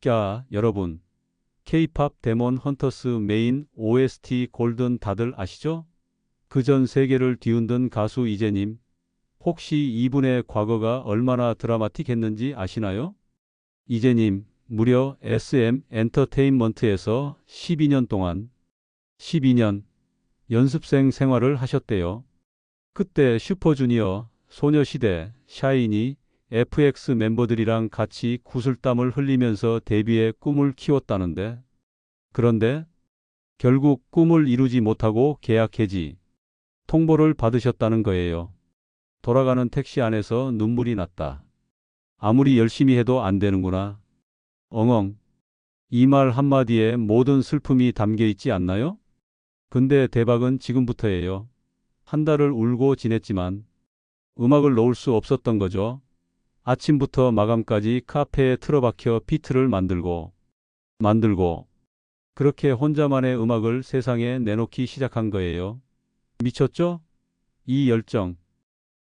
꺄 여러분 K-팝 데몬 헌터스 메인 OST 골든 다들 아시죠? 그 전 세계를 뒤흔든 가수 이재님 혹시 이분의 과거가 얼마나 드라마틱했는지 아시나요? 이재님 무려 SM 엔터테인먼트에서 12년 동안 12년 연습생 생활을 하셨대요. 그때 슈퍼주니어, 소녀시대, 샤이니, FX 멤버들이랑 같이 구슬땀을 흘리면서 데뷔의 꿈을 키웠다는데. 그런데 결국 꿈을 이루지 못하고 계약 해지, 통보를 받으셨다는 거예요. 돌아가는 택시 안에서 눈물이 났다. 아무리 열심히 해도 안 되는구나. 엉엉. 이 말 한마디에 모든 슬픔이 담겨 있지 않나요? 근데 대박은 지금부터예요. 한 달을 울고 지냈지만 음악을 놓을 수 없었던 거죠. 아침부터 마감까지 카페에 틀어박혀 비트를 만들고 만들고 그렇게 혼자만의 음악을 세상에 내놓기 시작한 거예요. 미쳤죠? 이 열정.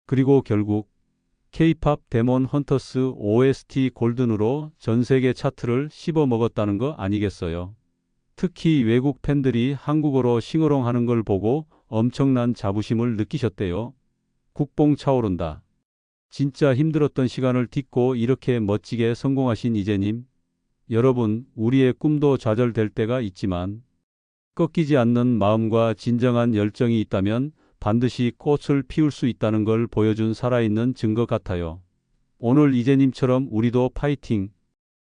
그리고 결국 K-팝 데몬 헌터스 OST 골든으로 전 세계 차트를 씹어 먹었다는 거 아니겠어요? 특히 외국 팬들이 한국어로 싱어롱 하는 걸 보고 엄청난 자부심을 느끼셨대요. 국뽕 차오른다. 진짜 힘들었던 시간을 딛고 이렇게 멋지게 성공하신 이재님. 여러분, 우리의 꿈도 좌절될 때가 있지만 꺾이지 않는 마음과 진정한 열정이 있다면 반드시 꽃을 피울 수 있다는 걸 보여준 살아있는 증거 같아요. 오늘 이재님처럼 우리도 파이팅!